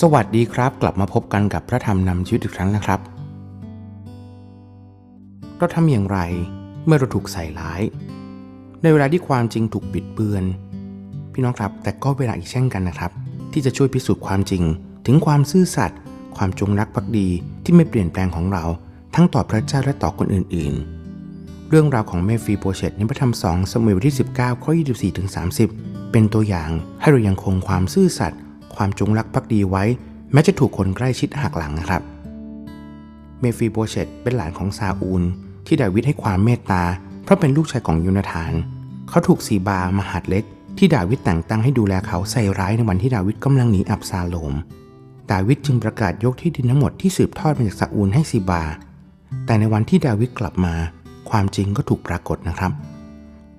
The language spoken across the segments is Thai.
สวัสดีครับ กลับมาพบกันกับพระธรรมนำชีวิตอีกครั้งนะครับ เราทำอย่างไรเมื่อเราถูกใส่ร้าย ในเวลาที่ความจริงถูกบิดเบือน พี่น้องครับ แต่ก็เวลาอีกเช่นกันนะครับ ที่จะช่วยพิสูจน์ความจริง ถึงความซื่อสัตย์ความจงรักภักดีที่ไม่เปลี่ยนแปลงของเรา ทั้งต่อพระเจ้าและต่อคนอื่น ๆ เรื่องราวของเมฟีโปเชตในพระธรรมสองสมุเอลบทที่ 19ข้อ24ถึง30 เป็นตัวอย่างให้เรายังคงความซื่อสัตย์ ความจงรักภักดีไว้ แม้จะถูกคนใกล้ชิดหักหลังนะครับ เมฟีโบเชตเป็นหลานของซาอูล ที่ดาวิดให้ความเมตตา เพราะเป็นลูกชายของยูนาธาน เขาถูกซีบามหาดเล็ก ที่ดาวิดแต่งตั้งให้ดูแลเขาใส่ร้ายในวันที่ดาวิดกำลังหนีอับซาโลม ดาวิดจึงประกาศยกที่ดินทั้งหมดที่สืบทอดมาจากซาอูลให้ซีบา แต่ในวันที่ดาวิดกลับมา ความจริงก็ถูกปรากฏนะครับ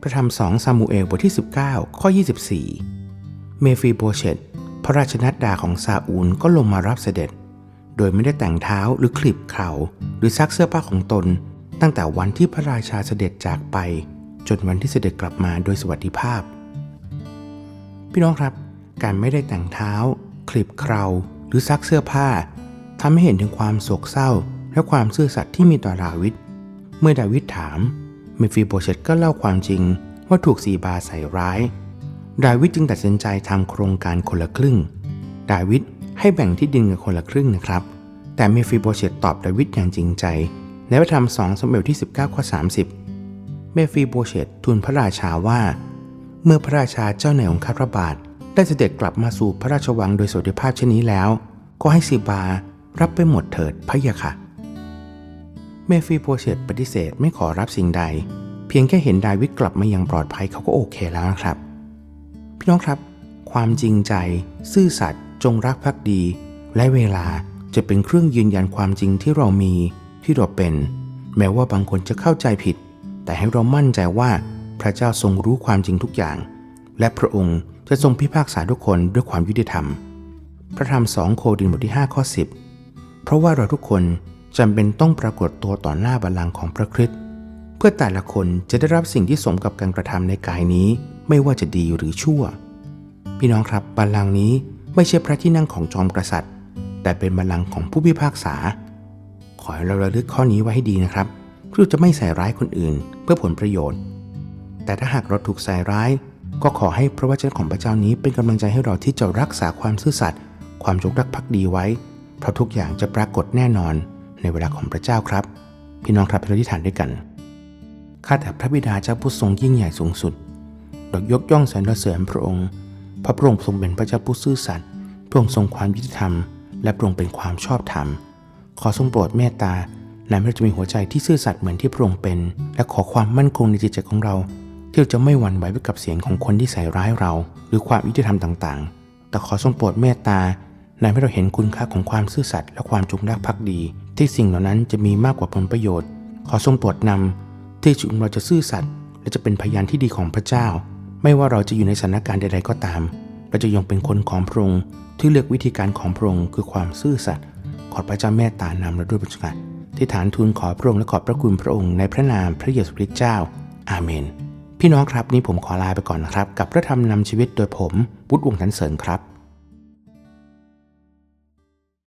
พระธรรมสองซามูเอลบทที่ 19 ข้อ 24 เมฟีโบเชต พระราชนัดดาของซาอูลก็ลงมารับเสด็จ โดยไม่ได้แต่งเท้าหรือคลิปเข่าหรือซักเสื้อผ้าของตน ตั้งแต่วันที่พระราชาเสด็จจากไป จนวันที่เสด็จกลับมาโดยสวัสดิภาพ พี่น้องครับ การไม่ได้แต่งเท้า คลิปเคราหรือซักเสื้อผ้าทำให้เห็นถึงความโศกเศร้า และความซื่อสัตย์ที่มีต่อดาวิดเมื่อดาวิดถามเมฟิโบเชตก็เล่าความจริงว่าถูกซีบาใส่ร้าย ดาวิดจึงตัดสินใจทำโครงการคนละครึ่ง ดาวิดให้แบ่งที่ดินกับคนละครึ่งนะครับ แต่เมฟิโบเชตตอบดาวิดอย่างจริงใจ ในพระธรรม2สมเด็จที่ 19 ข้อ 30 เมฟิโบเชตทูลพระราชาว่า เมื่อพระราชาเจ้าในองค์ข้าพระบาท ได้เสด็จกลับมาสู่พระราชวังโดยสวัสดิภาพเช่นนี้แล้ว ก็ให้ซีบารับไปหมดเถิดพะยะค่ะ เมฟิโบเชตปฏิเสธไม่ขอรับสิ่งใด เพียงแค่เห็นดาวิดกลับมาอย่างปลอดภัยเขาก็โอเคแล้วนะครับ พี่น้องครับ ความจริงใจ ซื่อสัตย์จงรักภักดี และเวลาจะเป็นเครื่องยืนยันความจริงที่เรามีที่เราเป็น แม้ว่าบางคนจะเข้าใจผิด แต่ให้เรามั่นใจว่าพระเจ้าทรงรู้ความจริงทุกอย่าง และพระองค์จะทรงพิพากษาทุกคนด้วยความยุติธรรม พระธรรมสองโครินบทที่5ข้อ10 เพราะว่าเราทุกคนจำเป็นต้องปรากฏตัวต่อหน้าบัลลังก์ของพระคริสต์เพื่อแต่ละคนจะได้รับสิ่งที่สมกับการกระทำในกายนี้ ไม่ว่าจะดีหรือชั่ว พี่น้องครับบัลลังก์นี้ไม่ใช่พระที่นั่งของจอมกษัตริย์ แต่เป็นบัลลังก์ของผู้พิพากษา ขอให้เราระลึกข้อนี้ไว้ให้ดีนะครับเพื่อจะไม่ใส่ร้ายคนอื่น เพื่อผลประโยชน์ แต่ถ้าหากเราถูกใส่ร้าย ก็ขอให้พระวจนะของพระเจ้านี้เป็นกำลังใจให้เราที่จะรักษาความซื่อสัตย์ความจงรักภักดีไว้ เพราะทุกอย่างจะปรากฏแน่นอนในเวลาของพระเจ้าครับ พี่น้องครับเราที่ฐานด้วยกันข้าแต่พระบิดาเจ้าผู้ทรงยิ่งใหญ่สูงสุด เรายกย่องสรรเสริญพระองค์ พระพระองค์ทรงเป็นพระเจ้าผู้ซื่อสัตย์พระองค์ทรงความยุติธรรม และพระองค์เป็นความชอบธรรม ขอทรงโปรดเมตตาและให้เราจะมีหัวใจที่ซื่อสัตย์เหมือนที่พระองค์เป็น และขอความมั่นคงในจิตใจของเราที่เราจะไม่หวั่นไหวไปกับเสียงของคนที่ใส่ร้ายเรา หรือความยุติธรรมต่างๆ แต่ขอทรงโปรดเมตตาและให้เราเห็นคุณค่าของความซื่อสัตย์และความจงรักภักดี ที่สิ่งเหล่านั้นจะมีมากกว่าผลประโยชน์ ขอทรงโปรดนำที่ชีวิตของเราจะซื่อสัตย์และจะเป็นพยานที่ดีของพระเจ้า ไม่ว่าเราจะอยู่ในสถานการณ์ใด ๆ ก็ตาม เราจะยังเป็นคนของพระองค์ที่เลือกวิธีการของพระองค์คือความซื่อสัตย์ขอพระเจ้าเมตตานำเราด้วยประการที่ฐานทูลขอพระองค์และขอบพระคุณพระองค์ในพระนามพระเยซูคริสต์เจ้า อาเมน พี่น้องครับนี่ผมขอลาไปก่อนนะครับ กับพระธรรมนำชีวิตโดยผมวุฒิวงศ์สันเสริญครับ